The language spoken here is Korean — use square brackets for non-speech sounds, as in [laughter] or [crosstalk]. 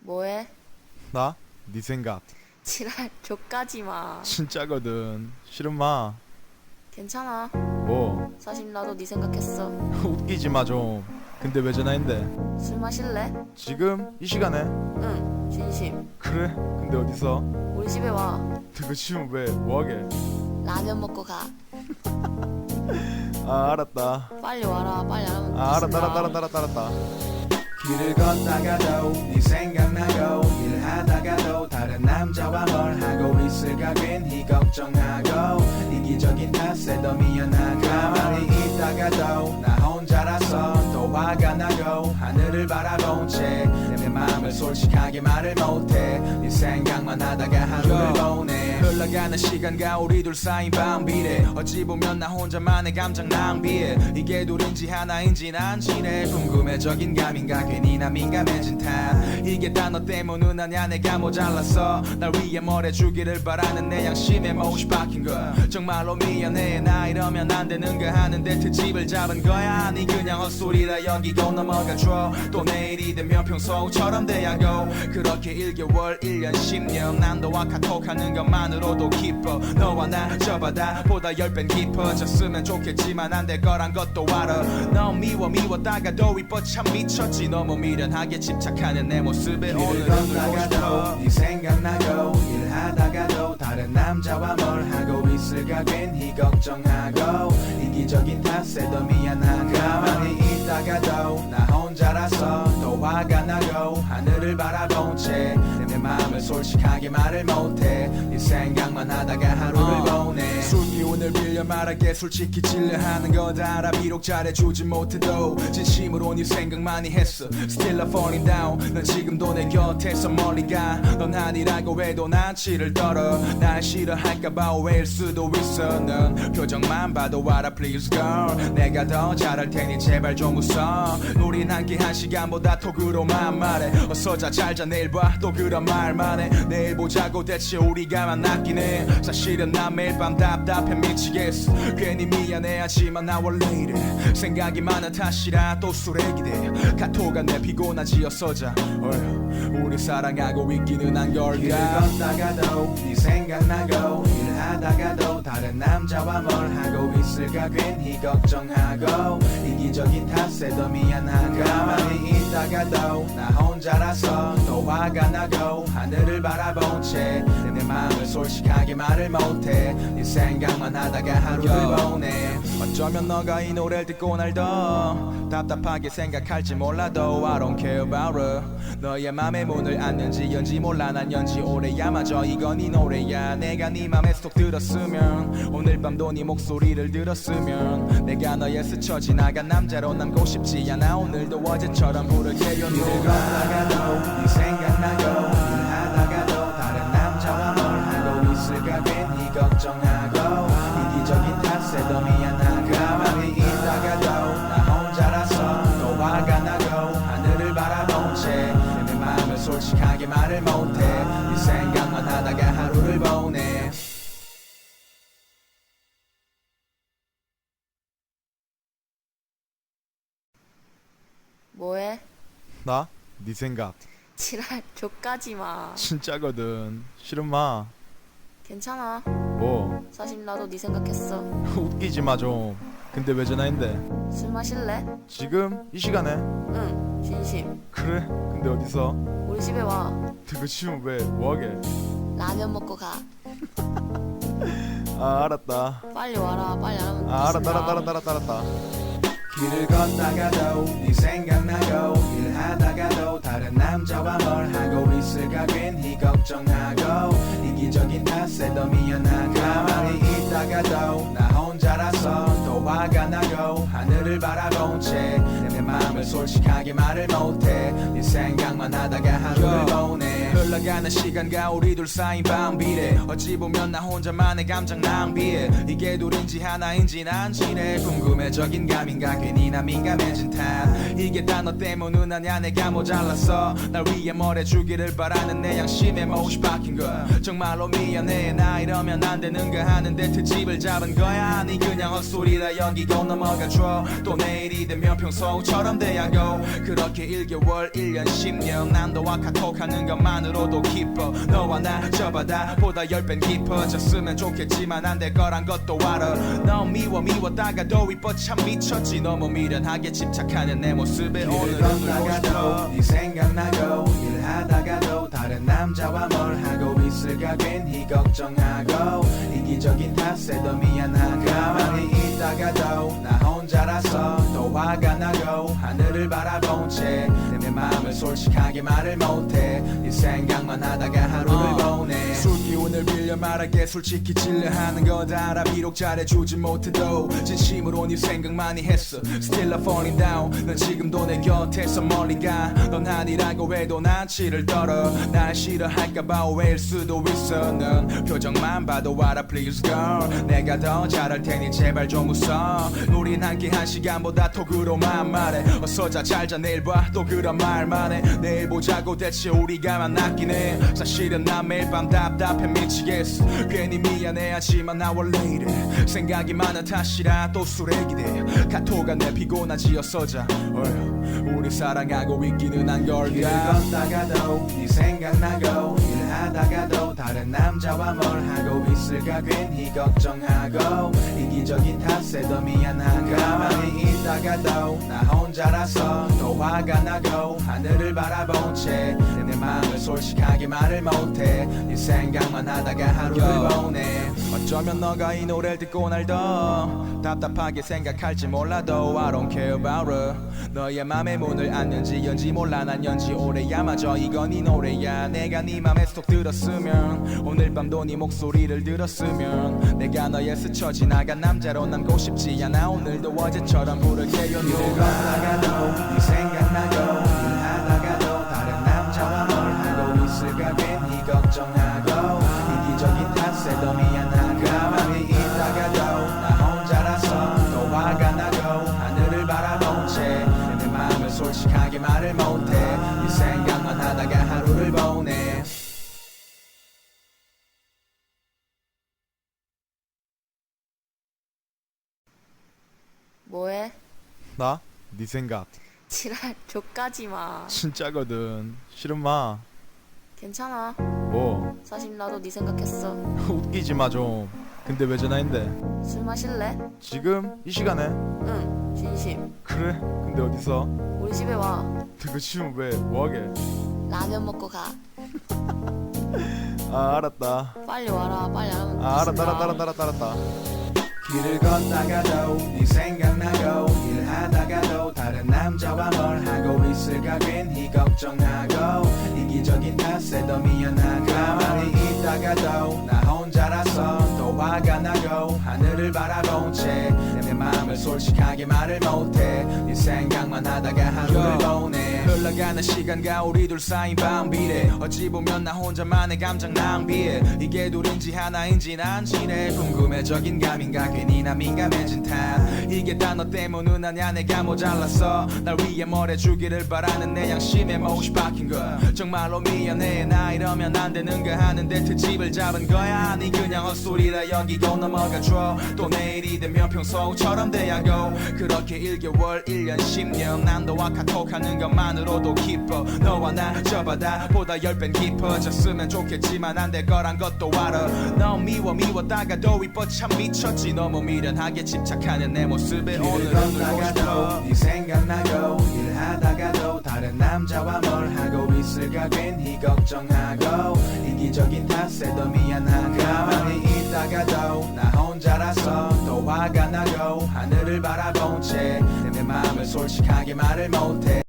뭐해? 나? 네 생각 지랄 족까지 마. 진짜거든 싫은 마 괜찮아. 뭐? 사실 나도 네 생각했어. [laughs] 웃기지 마좀 근데 왜 전화했는데 술 마실래? 지금? 이 시간에? 응. 진심. 그래? 근데 어디서? 우리 집에 와. 그거 지금 왜 뭐하게 라면 먹고 가. [laughs] 아 알았다 빨리 와라. 빨리 안 하면 아 알았다. 알았다 알았다 알았다 알았다 길을 걷다가도 네 생각나고 일하다가도 다른 남자와 뭘 하고 있을까 괜히 걱정하고 이기적인 탓에 더 미안하고 가만히 있다가도 나 혼자라서 또 화가 나고 하늘을 바라본 채 내 마음을 솔직하게 말을 못해. 네 생각만 하다가 하루를 보내. 흘러가는 시간과 우리 둘 사이 밤비례. 어찌 보면 나 혼자만의 감정 낭비해 이게 둘인지 하나인지 난 지내 궁금해적인 감인가? 괜히 나 민감해진 탓. 이게 다 너 때문 아냐 내가 모자랐어. 날 위해 뭘 해주기를 바라는 내 양심에 못이 박힌 거야 정말로 미안해. 나 이러면 안 되는 거 하는데 트집을 잡은 거야. 아니 그냥 헛소리라 여기고 넘어가줘. 또 내일이 되면 평소처럼 돼 야고 그렇게 1개월 1년 10년 난 너와 카톡하는 것만으로도 기뻐. 너와 나저 바다보다 10배 깊어졌으면 좋겠지만 안 될 거란 것도 알아. 너 미워 미웠다가도 이뻐 참 미쳤지. 너무 미련하게 집착하는 내 모습에 울고 싶어. 네 생각나고 일하다가도 다른 남자와 뭘 하고 있을까 괜히 걱정하고. 이기적인 탓에 더 미안하고. 가만히 있다가도 나 혼자라서 또 화가 나고 하늘을 바라본 채내 마음을 솔직하게 말을 못해. 네 생각만 하다가 하루를 보내. 술 기운을 빌려 말하게 솔직히 질려 하는 것 알아. 비록 잘해주지 못해도 진심으로 네 생각만이 했어. Still I'm falling down. 넌 지금도 내 곁에서 멀리 가넌 아니라고 해도 난 치를 떨어. 날 싫어할까봐 오해일 수도 있어. 넌 표정만 봐도 알아 please girl. 내가 더 잘할 테니 제발 좀 웃어. 우린 함께 한 시간보다 톡으로만 말해. 어서 자 잘자 내일 봐. 또 그런 말만 해. 내일 보자고 대체 우리가 만났긴 해 사실은 난 매일 밤 답답해 미치겠어. 괜히 미안해 하지만 나 원래 이래. 생각이 많은 탓이라 또 술에 기대. 카톡가 내 피곤하지 어서 자. 어휴, 우리 사랑하고 있기는 한 걸까 길 걷다가도 네 생각나고 일하다가도 다른 남자와 뭘 하고 있을까 괜히 걱정하고 이기적인 탓에 더 미안하고 가만히 있다가도 나 혼자라서 또 화가 나고 하늘을 바라본 채 내 마음을 솔직하게 말을 못해 네 생각만 하다가 하루를 보내 어쩌면 너가 이 노래를 듣고 날더 답답하게 생각할지 몰라도 I don't care about her. 너의 맘에 문을 닫는지 연지 몰라. 난 연지 오래야 마저 이건 네 노래야. 내가 네 맘에 스톡 들었으면 오늘 밤도 네 목소리를 들었으면 내가 너의 스쳐 지나간 남자로 남고 싶지 않아. 오늘도 어제처럼 부를게요. 길을 걷다가도 네 생각나고 일하다가도 다른 남자와 뭘 하고 있을까 괜히 걱정하고 이기적인 탓에 더 미안 하다가 하루를 보내 뭐해? 나? 네 생각 지랄 족까지 마. 진짜거든 싫은 마 괜찮아. 뭐? 사실 나도 네 생각했어. [laughs] 웃기지 마좀 근데 왜 전화했는데 술 마실래? 지금? 이 시간에? 응. 진심. 그래? 근데 어디서? 우리 집에 와. 그거 지금 왜 뭐하게 라면 먹고 가. 아 알았다 빨리 와라. 빨리 안 하면 아 알았다. 알았다 알았다 알았다 알았다 길을 걷다가도 네 생각나고 일하다가도 다른 남자와 뭘 하고 있을까 괜히 걱정하고 이기적인 탓에 더 미안하고 가만히 있다가도 나 솔직하게 말을 못해. 네 생각만 하다가 하루를 보내. 흘러가는 시간과 우리 둘 사이 밤비례. 어찌 보면 나 혼자만의 감정 낭비해 이게 둘인지 하나인지 난 지내 궁금해적인 감인가? 괜히 나 민감해진 탓. 이게 다 너 때문은 아냐 내가 모자랐어. 날 위해 뭘 해주기를 바라는 내 양심에 못이 박힌 거야 정말로 미안해. 나 이러면 안 되는가 하는데 트집을 잡은 거야. 아니 그냥 헛소리라 연기고 넘어가줘. 또 내일이 되면 평소처럼 돼야고 그렇게 1개월 1년 10년 난 너와 카톡하는 것만으로도 기뻐. 너와 나 저 바다 보다 10배 깊어졌으면 좋겠지만 안 될 거란 것도 알아. 너 미워 미웠다가도 이뻐 참 미쳤지. 너무 미련하게 집착하는 내 모습에 오늘은 걷다가도 네 생각나고 일하다가도 다른 남자와 뭘 하고 있을까 괜히 걱정하고 이기적인 탓에 더 미안하고 가만히 있다가도 나 혼자라서 또 화가 나고 하늘을 바라본 채내 마음을 솔직하게 말을 못해. 네 생각만 하다가 하루를 보내. 술 기운을 빌려 말하게. 솔직히 질려하는 것 알아. 비록 잘해주진 못해도 진심으로 네 생각만이 했어. Still I'm falling down. 넌 지금도 내 곁에서 멀리 가넌 아니라고 해도 난 치를 떨어. 날 싫어할까봐 오해일 수도 있어. 넌 표정만 봐도 알아 please girl. 내가 더 잘할 테니 제발 좀 웃어. 우린 함께 한 시간보다 톡으로만 말해. 어서 자 잘자. 내일 봐. 또 그런 말만 해. 내일 보자고 대체 우리가 만났긴 해. 사실은 난 매일 밤 답답해 미치겠어. 괜히 미안해 하지만 나 원래 이래. 생각이 많은 탓이라 또 술에 기대. 카톡가 내 피곤하지 어 서 자. 어휴, 우리 사랑하고 있기는 한 걸까? 길 걷다가도 네 생각나고 일 하다가도 다른 남자와 뭘 하고 있을까 괜히 걱정하고 이기적인 탓에 더 미안하고 가만히 있다가도 나 혼자라서 또 화가 나고 하늘을 바라본 채내 마음을 솔직하게 말을 못해 네 생각만 하다가 하루를 보내 어쩌면 너가 이 노래를 듣고 날더 답답하게 생각할지 몰라도 I don't care about her. 너의 맘에 문을 안 연지 연지 몰라. 난 연지 오래야 마저 이건 네 노래야. 내가 네 맘에 쏙 들었으면 오늘 밤도 네 목소리를 들었으면 내가 너의 스쳐 지나간 남자로 남고 싶지 않아. 오늘도 어제처럼 부를게요. 길 걷다가도 네 생각나고 솔직하게 말을 못해 네 생각만 하다가 하루를 보내 뭐해? 나? 네 생각 지랄 족까지 마. 진짜거든 싫은 마 괜찮아. 뭐? 사실 나도 네 생각했어. [laughs] 웃기지 마좀 근데 왜 전화인데 술 마실래? 지금? 이 시간에? 응. 진심. 그래 근데 어디서? 우리 집에 와. 그거 지금 왜 뭐하게 라면 먹고 가. 아 알았다 빨리 와라. 빨리 안 오면 아 알았다. 알았다 알았다 알았다 알았다 길을 걷다가도 네 생각나고 일하다가도 다른 남자와 뭘 하고 있을까 괜히 걱정하고 이기적인 탓에 더 미안하고 가만히 있다가도 나 하늘 을 바라본 채내 마음을 솔직하게 말을 못해. 네 생각만 하다가 하루를 보내 흘러가는 시간과 우리 둘 사이 밤비례. 어찌 보면 나 혼자만의 감정 낭비해 이게 둘인지 하나인지 난 지내 궁금해적인 감인가? 괜히 나 민감해진 탓. 이게 다 너 때문은 아냐 내가 모자랐어. 날 위해 뭘 해주기를 바라는 내 양심에 못이 박힌 거야 정말로 미안해. 나 이러면 안 되는가 하는데 트집을 잡은 거야. 아니 그냥 헛소리라 여기고 넘어가줘. 또 내일이 되면 평소처럼 돼 야고 그렇게 1개월 1년 10년. 난 너와 카톡하는 것만으로도 기뻐. 너와 나 저 바다 보다 10배 깊어졌으면 좋겠지만 안 될 거란 것도 알아. 너 미워 미웠다가도 이뻐. 참 미쳤지. 너무 미련하게 집착하는 내 모습에 오늘은 싶어 네 생각나고 일하다가도 다른 남자와 뭘 하고 있을까 괜히 걱정하고 이기적인 탓에 더 미안하고 가만히 있다가도 나 혼자라서 또 화가 나고 하늘을 바라본 채내 마음을 솔직하게 말을 못해